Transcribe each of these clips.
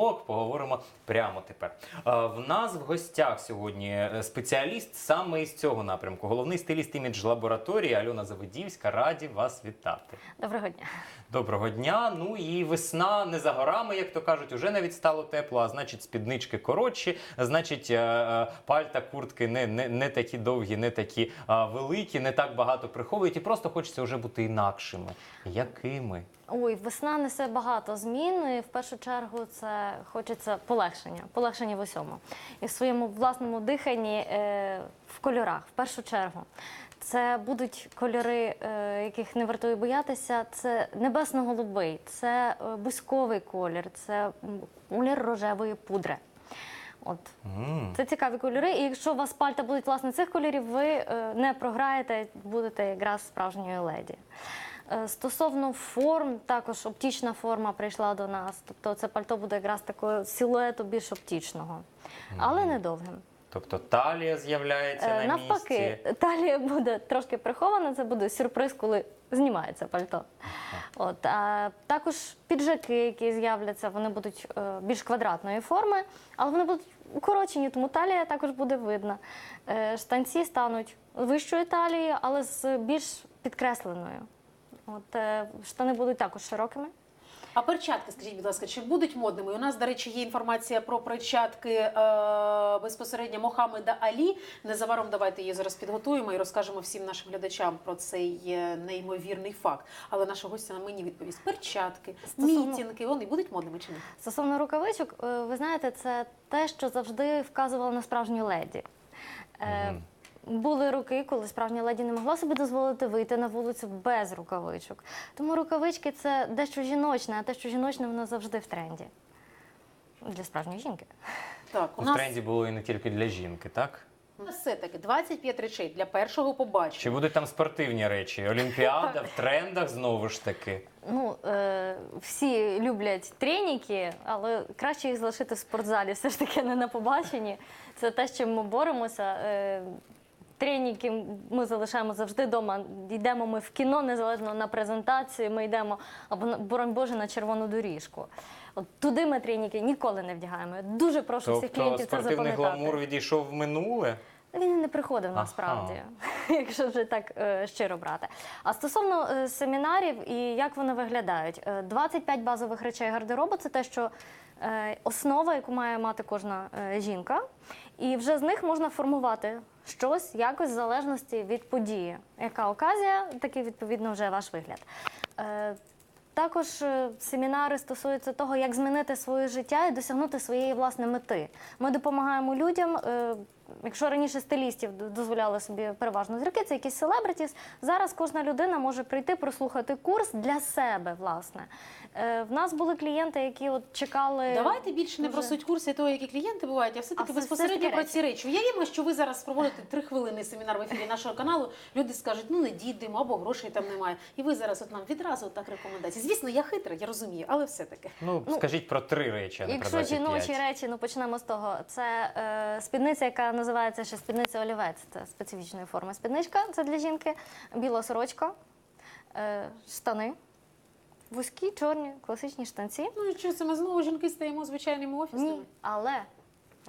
Ок, поговоримо прямо тепер. Е, В нас в гостях сьогодні е, спеціаліст саме із цього напрямку. Головний стиліст імідж лабораторії Альона Заводівська. Раді вас вітати. Доброго дня. Доброго дня. Ну і весна не за горами, як то кажуть, уже навіть стало тепло, а значить, спіднички коротші, значить, е, пальта, куртки не, не, не такі довгі, не такі великі, не так багато приховують, і просто хочеться вже бути інакшими. Якими? Ой, весна несе багато змін. І в першу чергу це хочеться полегшення, полегшення в усьому. І в своєму власному диханні е, в кольорах, в першу чергу. Це будуть кольори, е, яких не вартує боятися. Це небесно-голубий, це е, бузьковий колір, це колір рожевої пудри. От М. Це цікаві кольори. І якщо у вас пальта будуть власне цих кольорів, ви не програєте, будете якраз справжньою леді. Е, Стосовно форм, також оптічна форма прийшла до нас. Тобто це пальто буде якраз такого силуету більш оптічного, але недовгим. Тобто талія з'являється Е, на Навпаки, місці. талія буде трошки прихована, це буде сюрприз, коли знімається пальто. От, а також піджаки, які з'являться, вони будуть е, більш квадратної форми, але вони будуть укорочені, тому талія також буде видна. Е, штанці стануть вищою талією, але з більш підкресленою. От, е, штани будуть також широкими. А перчатки, скажіть, будь ласка, чи будуть модними? У нас, до речі, є інформація про перчатки е, безпосередньо Мохаммеда Алі. Незабаром давайте її зараз підготуємо і розкажемо всім нашим глядачам про цей е, неймовірний факт. Але наша гостя на мені відповість: перчатки, Стосовно- мітінги, вони будуть модними чи ні? Стосовно рукавичок, е, ви знаєте, це те, що завжди вказувало на справжню леді. Е, Були роки, коли справжня леді не могла собі дозволити вийти на вулицю без рукавичок. Тому рукавички це дещо жіночне, а те, що жіночне, воно завжди в тренді. Для справжньої жінки. Так, у У нас тренді було і не тільки для жінки, так? все таки 25 речей для першого побачення. Чи будуть там спортивні речі? Олімпіада в трендах знову ж таки. Ну, е, всі люблять треніки, але краще їх залишити в спортзалі, все ж таки не на побаченні. Це те, з чим ми боремося. Е, Треніки ми залишаємо завжди вдома. Йдемо ми в кіно, незалежно на презентацію. Ми йдемо або боронь Боже на червону доріжку. От туди ми треніки ніколи не вдягаємо. Я дуже прошу всіх Тобто клієнтів це спортивний запам'ятати. гламур відійшов в минуле. Він не приходив Ага. насправді, якщо вже так е, щиро брати. А стосовно е, семінарів і як вони виглядають, Е, 25 базових речей гардеробу це те, що е, основа, яку має мати кожна е, жінка, і вже з них можна формувати щось якось в залежності від події. Яка оказія, такий відповідно вже ваш вигляд. Е, також е, семінари стосуються того, як змінити своє життя і досягнути своєї власне мети. Ми допомагаємо людям. е, Якщо раніше стилістів дозволяли собі переважно зірки, це якісь селебритіс. Зараз кожна людина може прийти прослухати курс для себе. Власне, Е, в нас були клієнти, які от чекали. Давайте більше не про дуже- суть курсу і того, які клієнти бувають, а все таки А безпосередньо все про ці речі. Уявімо, що ви зараз проводите три хвилини семінар в ефірі нашого каналу. Люди скажуть, ну не дійдемо або грошей там немає. І ви зараз от нам відразу так рекомендації. Звісно, я хитра, я розумію, але все таки. Ну, Ну, скажіть про три речі, а не про Якщо 25. жіночі речі, ну почнемо з того. Це е, спідниця, яка називається ще спідниця олівець. Це специфічної форми спідничка. Це для жінки. Біла сорочка, е, штани, вузькі, чорні, класичні штанці. Ну і що це ми знову жінки стаємо звичайними офісними? Ні, але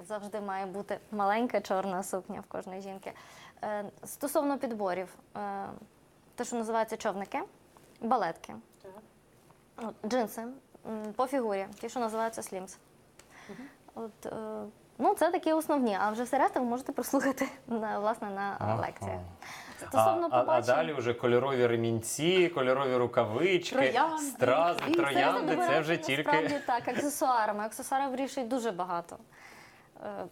завжди має бути маленька чорна сукня в кожної жінки. Е, стосовно підборів, е, те, що називається човники, балетки, Так. от, джинси по фігурі, ті, що називаються слімс. От, е, ну, це такі основні, а вже все решта ви можете прослухати на, власне, на Ага. лекціях. А, Стосовно а, а побачень, далі вже кольорові ремінці, кольорові рукавички, Троянди. стрази, І це троянди. Це вже тільки Насправді так, аксесуарами. Аксесуари вирішують дуже багато. Е,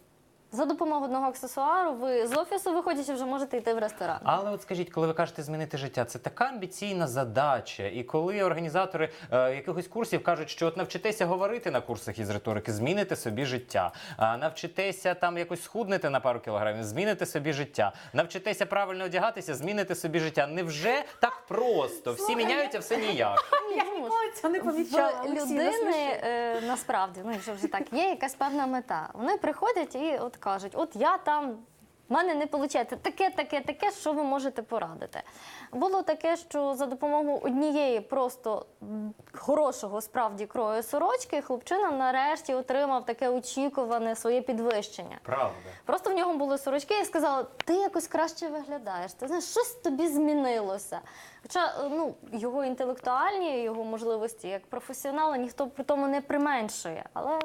За допомогою одного аксесуару ви з офісу виходячи вже можете йти в ресторан. Але от скажіть, коли ви кажете змінити життя, це така амбіційна задача. І коли організатори е, якихось курсів кажуть, що от навчитеся говорити на курсах із риторики, зміните собі життя, а навчитеся там якось схуднете на пару кілограмів, зміните собі життя, навчитеся правильно одягатися, зміните собі життя. Невже так просто? Всі міняються, все ніяк. Я ніколи цього не помічала. В людини е, насправді, ну якщо вже так, є якась певна мета. Вони приходять і от кажуть: от я там в мене не виходить таке, таке, таке, що ви можете порадити. Було таке, що за допомогою однієї просто хорошого справді крою сорочки хлопчина нарешті отримав таке очікуване своє підвищення. Правда. Просто в нього були сорочки, і сказала, ти якось краще виглядаєш. Ти знаєш, щось тобі змінилося. Хоча ну, його інтелектуальні, його можливості як професіонала ніхто при тому не применшує. Але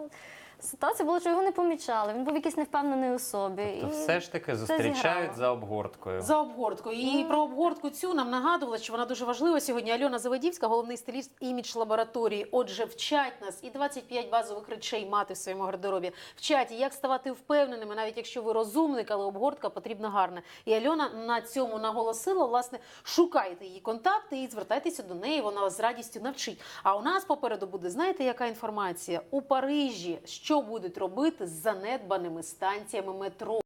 ситуація була, що його не помічали. Він був якийсь невпевнений у собі. То і все ж таки це зустрічають зіграло. за обгорткою. За обгорткою. І про обгортку цю нам нагадувала, що вона дуже важлива сьогодні. Альона Заводівська, головний стиліст імідж лабораторії. Отже, вчать нас і 25 базових речей мати в своєму гардеробі. Вчать, як ставати впевненими, навіть якщо ви розумник, але обгортка потрібна гарна. І Альона на цьому наголосила. Власне, шукайте її контакти і звертайтеся до неї. Вона вас з радістю навчить. А у нас попереду буде знаєте, яка інформація у Парижі, що будуть робити з занедбаними станціями метро.